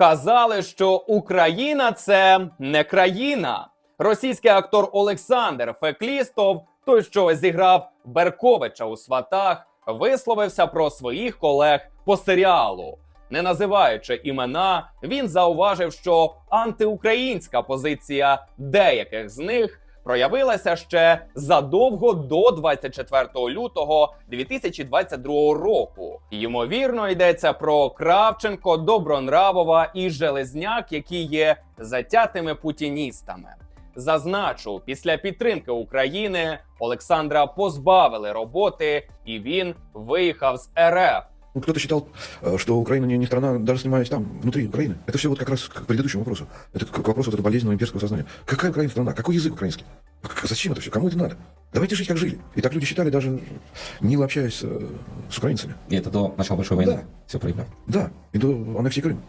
казали, що Україна це не країна. Російський актор Олександр Феклістов, той, що зіграв Берковича у сватах, висловився про своїх колег по серіалу. Не називаючи імена, він зауважив, що антиукраїнська позиція деяких з них проявилася ще задовго до 24 лютого 2022 року. Ймовірно, йдеться про Кравченко, Добронравова і Железняк, які є затятими путіністами. Зазначу, після підтримки України Олександра позбавили роботи, і він виїхав з РФ. Ну, Кто-то считал, э, что Украина не, не страна, даже снимаясь там, внутри Украины. Это все вот как раз к предыдущему вопросу. Это к, к вопросу вот этого болезненного имперского сознания. Какая Украина страна? Какой язык украинский? Зачем это все? Кому это надо? Давайте жить, как жили. И так люди считали, даже мило общаясь э, с украинцами. И это до начала большой войны Да. все проявляло. Да, и до аннексии Крыма.